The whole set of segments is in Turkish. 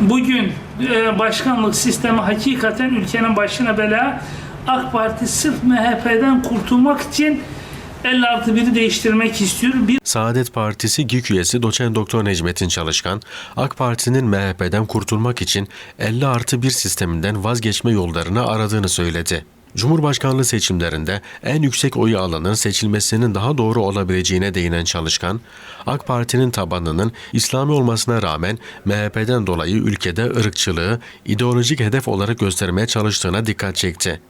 Bugün e, başkanlık sistemi hakikaten ülkenin başına bela. AK Parti sırf MHP'den kurtulmak için 50 artı 1'i değiştirmek istiyor. Bir Saadet Partisi GİK üyesi doçent doktor Necmettin Çalışkan, AK Parti'nin MHP'den kurtulmak için 50 artı 1 sisteminden vazgeçme yollarını aradığını söyledi. Cumhurbaşkanlığı seçimlerinde en yüksek oyu alanın seçilmesinin daha doğru olabileceğine değinen Çalışkan, AK Parti'nin tabanının İslami olmasına rağmen MHP'den dolayı ülkede ırkçılığı ideolojik hedef olarak göstermeye çalıştığına dikkat çekti.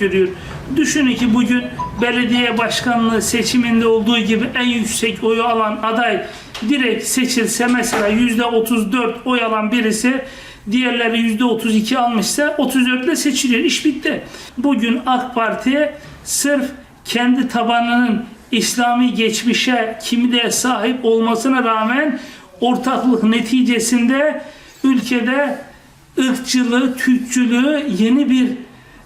görüyor. Düşünün ki bugün belediye başkanlığı seçiminde olduğu gibi en yüksek oyu alan aday direkt seçilse mesela yüzde 34 oy alan birisi diğerleri yüzde 32 almışsa 34 ile seçiliyor. İş bitti. Bugün AK Parti sırf kendi tabanının İslami geçmişe kimliğe sahip olmasına rağmen ortaklık neticesinde ülkede ırkçılığı, Türkçülüğü yeni bir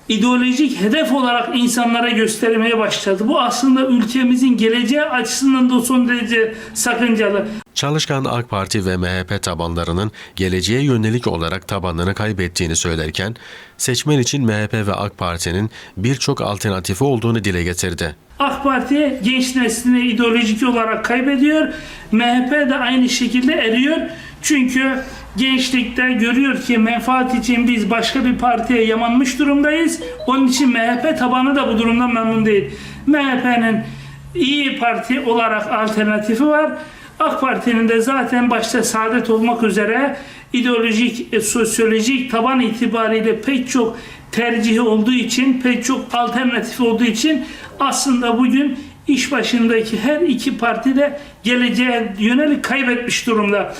ideolojik hedef olarak insanlara göstermeye başladı. Bu aslında ülkemizin geleceği açısından da son derece sakıncalı. Çalışkan AK Parti ve MHP tabanlarının geleceğe yönelik olarak tabanını kaybettiğini söylerken, seçmen için MHP ve AK Parti'nin birçok alternatifi olduğunu dile getirdi. AK Parti genç neslini ideolojik olarak kaybediyor. MHP de aynı şekilde eriyor. Çünkü gençlikte görüyor ki menfaat için biz başka bir partiye yamanmış durumdayız. Onun için MHP tabanı da bu durumdan memnun değil. MHP'nin iyi parti olarak alternatifi var. AK Parti'nin de zaten başta saadet olmak üzere ideolojik, e, sosyolojik taban itibariyle pek çok tercihi olduğu için, pek çok alternatif olduğu için aslında bugün iş başındaki her iki parti de geleceğe yönelik kaybetmiş durumda.